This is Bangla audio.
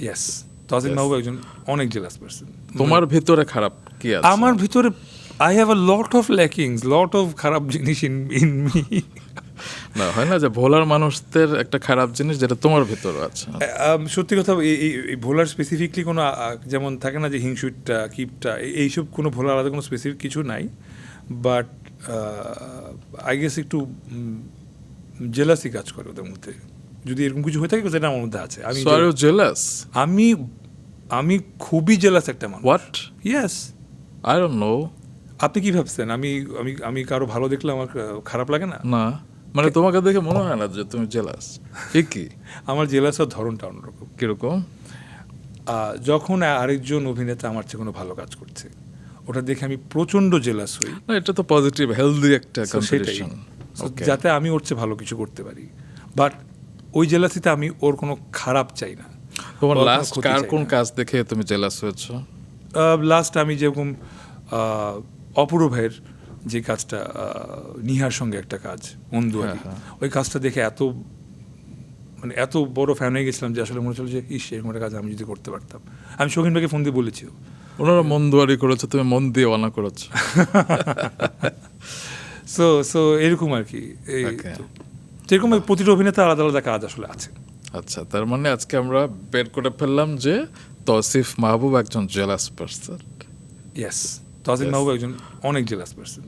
Yes Yes. মাহবুব একজন অনেক জেলাস পার্সন তোমার ভেতরে খারাপ কি আছে? আমার ভিতরে I have a lot of lackings lot of খারাপ জিনিস ইন ইন মি না হয় না যে ভোলার মানুষদের একটা খারাপ জিনিস যেটা তোমার ভেতরে আছে। সত্যি কথা এই- ভোলার স্পেসিফিকলি কোনো যেমন থাকে না যে হিংসুটটা কিপটা এইসব কোনো ভোলার আলাদা কোনো স্পেসিফিক কিছু নাই। বাট আই গেস একটু জেলাসি কাজ করে ওদের মধ্যে। যদি এরকম কিছু হয়ে থাকে সেটা আমার মধ্যে আছে। আমি জেলাস আমি আমি খুবই জেলাস একটা মানুষ। What yes I don't know আপনি কি ভাবছেন? আমি আমি আমি কারও ভালো দেখলে আমার খারাপ লাগে না? না। মানে তোমাকে দেখে মনে হয় না যে তুমি জেলাস ঠিক কি? আমার জেলাসের ধরনটা অন্যরকম। কীরকম? যখন আরেকজন অভিনেতা আমার চেয়ে কোনো ভালো কাজ করছে ওটা দেখে আমি প্রচণ্ড জেলাস হই। না এটা তো পজিটিভ হেলদি একটা সেটাই। যাতে আমি ওর চেয়ে ভালো কিছু করতে পারি। বাট ওই জেলাসিতে আমি ওর কোনো খারাপ চাই না। তোমার লাস্ট কার কোন কাজ দেখে তুমি জেলাস হয়েছো? লাস্ট আমি যেরকম অপূর্ব ভাইয়ের যে কাজটা নিহার সঙ্গে একটা কাজ অন্দুয়ারি হ্যাঁ, ওই কাজটা দেখে এত মানে এত বড় ফ্যান হয়ে গেছিলাম যে আসলে মনে হচ্ছিল যে ইস এরকম একটা কাজ আমি যদি করতে পারতাম। আমি শৌখিন ভাইকে ফোন দিয়ে বলেছিও। ওনারা মন দুয়ারি করেছ তুমি মন দিয়ে ওয়ানা করেছ। সো সো এরকম আর কি। এই। যেরকম প্রতিটা অভিনেতা আলাদা আলাদা কাজ আসলে আছে। আচ্ছা তার মানে আজকে আমরা বের করে ফেললাম যে তসিফ মাহবুব একজন jealous person. Yes Tasif. Mahbub একজন অনেক জেলাস পার্সন।